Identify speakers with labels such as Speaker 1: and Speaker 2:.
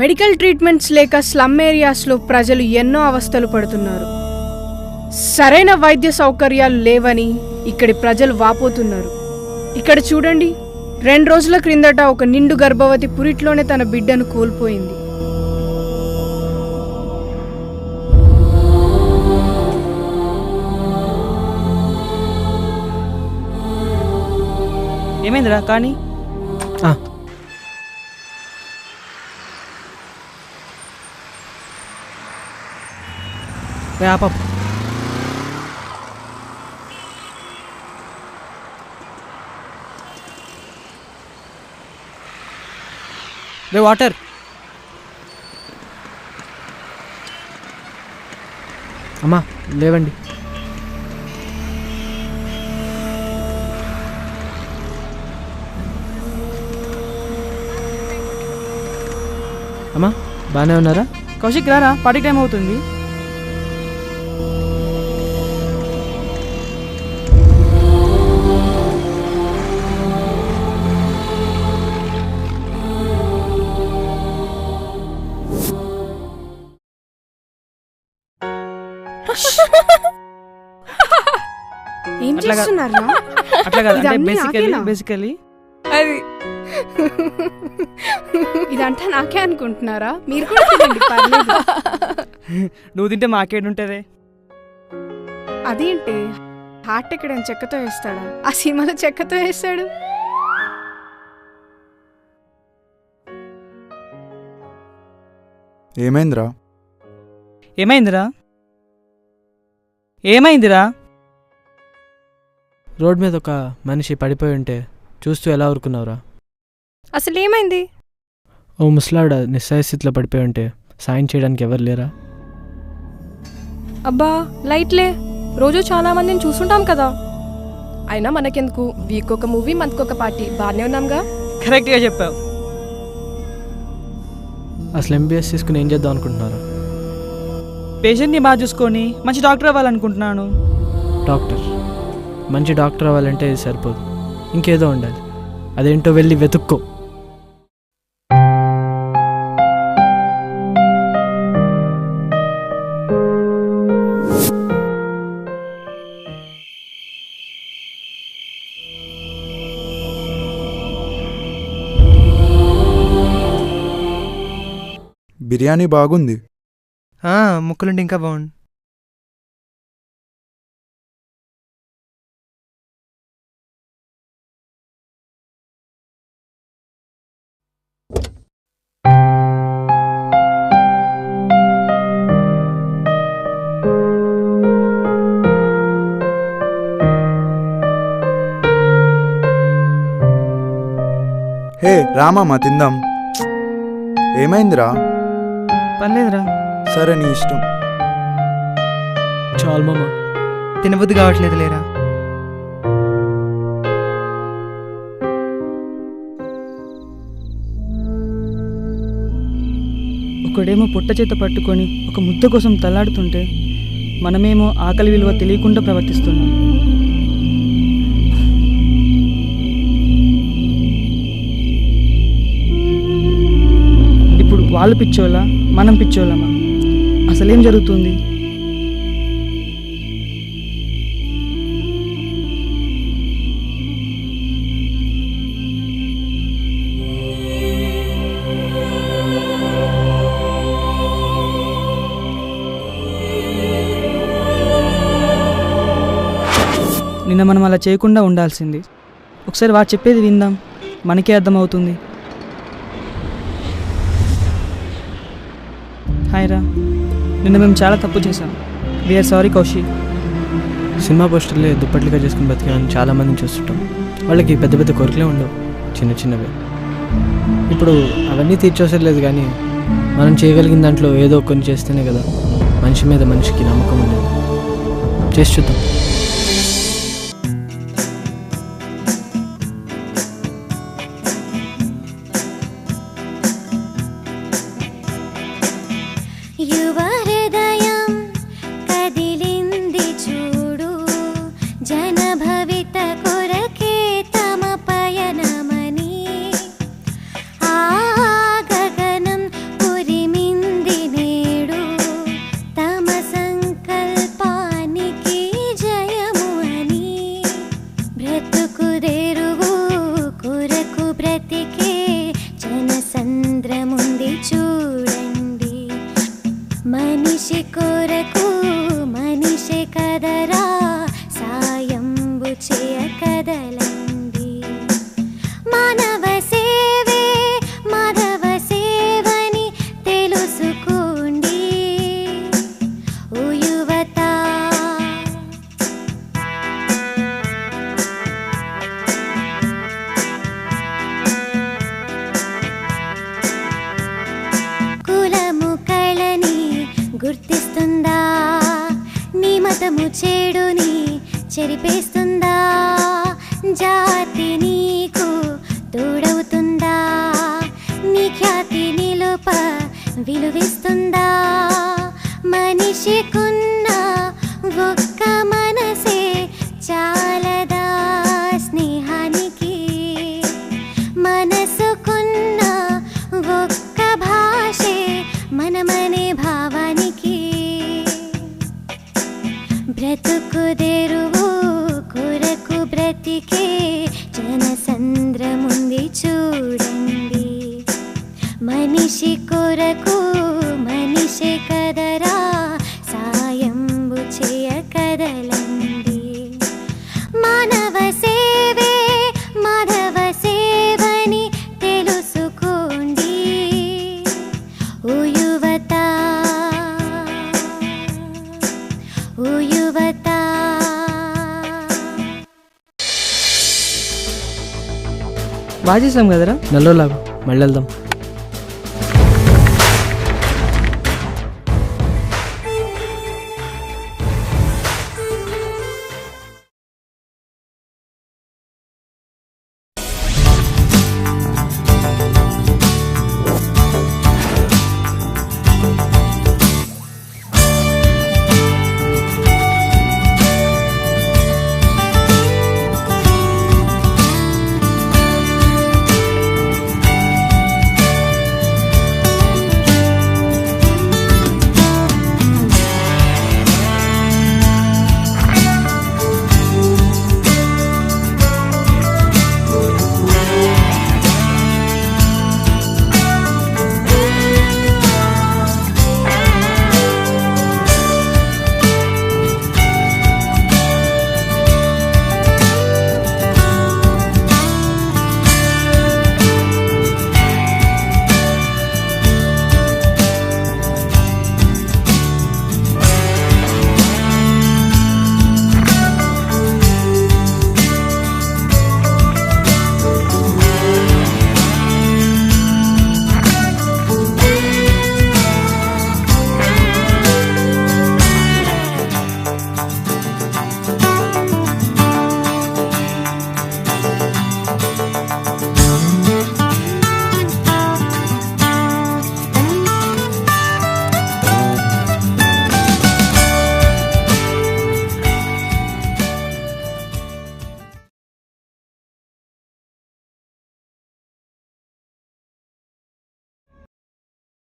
Speaker 1: Medical treatments లేక slum ఏరియాస్లో ప్రజలు ఎన్నో అవస్థలు పడుతున్నారు. సరైన వైద్య సౌకర్యాలు లేవని ఇక్కడి ప్రజలు వాపోతున్నారు. ఇక్కడ చూడండి రెండు రోజుల క్రిందట ఒక నిండు గర్భవతి పురిట్లోనే తన బిడ్డను కోల్పోయింది.
Speaker 2: ఏమైందిరా కానీ?
Speaker 3: రే రే వాటర్. అమ్మా లేవండి. అమ్మా బాగానే ఉన్నారా?
Speaker 2: కౌశిక్ రారా? పార్టీ టైం అవుతుంది. అట్లా కాదు. అంటే బేసికలీ? బేసికలీ
Speaker 1: అది. ఇదంతా నాకే అనుకుంటున్నారా? మీరు కూడా.
Speaker 2: నువ్వు తింటే మాకేడు ఉంటుంది
Speaker 1: అదేంటి? హార్ట్ ఎక్కడైనా చెక్కతో వేస్తాడా? ఆ సినిమాలో చెక్కతో వేస్తాడు?
Speaker 4: ఏమైందిరా?
Speaker 2: ఏమైందిరా? ఏమైందిరా?
Speaker 3: రోడ్ మీద ఒక మనిషి పడిపోయి ఉంటే చూస్తూ ఎలా ఊరుకున్నావురా?
Speaker 5: అసలు ఏమైంది
Speaker 3: ఓ ముసలాడ నిస్సాయ స్థితిలో పడిపోయి ఉంటే సాయం చేయడానికి ఎవరు లేరా?
Speaker 5: అబ్బా లైట్లే రోజు చాలా మందిని చూసుంటాం కదా. అయినా మనకెందుకు? వీక్ ఒక మూవీ మంత్కి ఒక పార్టీ. బాగానే ఉన్నాంగా?
Speaker 2: కరెక్ట్గా చెప్పావు.
Speaker 3: అసలు ఎంబీఎస్ తీసుకుని ఏం చేద్దాం అనుకుంటున్నారు?
Speaker 2: పేషెంట్ని బాగా చూసుకొని మంచి డాక్టర్ అవ్వాలనుకుంటున్నాను.
Speaker 3: డాక్టర్. మంచి డాక్టర్ అవ్వాలంటే ఇది సరిపోదు. ఇంకేదో ఉండాలి. అదేంటో వెళ్ళి వెతుక్కో.
Speaker 4: బిర్యానీ బాగుంది.
Speaker 2: ముక్కలుంటే ఇంకా బాగుంది
Speaker 4: హే రామమ్మ తిందాం. ఏమైందిరా?
Speaker 2: పర్లేదురా.
Speaker 4: సరే నీ ఇష్టం.
Speaker 3: చాలు మామ.
Speaker 2: తినబుద్ధి కావట్లేదు లేరా? ఒకడేమో పుట్ట చేత పట్టుకొని ఒక ముద్ద కోసం తల్లాడుతుంటే మనమేమో ఆకలి విలువ తెలియకుండా ప్రవర్తిస్తున్నాం. వాళ్ళు పిచ్చోళ్ళ? మనం పిచ్చోళ్ళమా? అసలేం జరుగుతుంది? నిన్న మనం అలా చేయకుండా ఉండాల్సింది. ఒకసారి వాడు చెప్పేది విందాం. మనకే అర్థమవుతుంది. హాయ్ రా నిన్న మేము చాలా తప్పు చేశాం. We are sorry Kaushi.
Speaker 3: Cinema పోస్టర్లే దుప్పట్లుగా చేసుకుని బతికామని చాలామందిని చూస్తుంటాం. వాళ్ళకి పెద్ద పెద్ద కోరికలే ఉండవు చిన్న చిన్నవి. ఇప్పుడు అవన్నీ తీర్చవసరం కానీ మనం చేయగలిగిన దాంట్లో ఏదో కొన్ని చేస్తేనే కదా మనిషి మీద మనిషికి నమ్మకం ఉండదు చేసి చూద్దాం.
Speaker 6: మనిషి కొరకు మనిషి కదరా సాయంబు చేయ కదలండి చెరిపేస్తుందా? జాతి నీకు తోడవుతుందా? నీ ఖ్యాతి నిలుప విలువిస్తుందా? మనిషికున్న ఒక్క మనసే చాలదా? చూడండి మనిషి కొరకు
Speaker 2: బాగా చేసాం కదరా?
Speaker 3: నెలలో మళ్ళీ వెళ్దాం.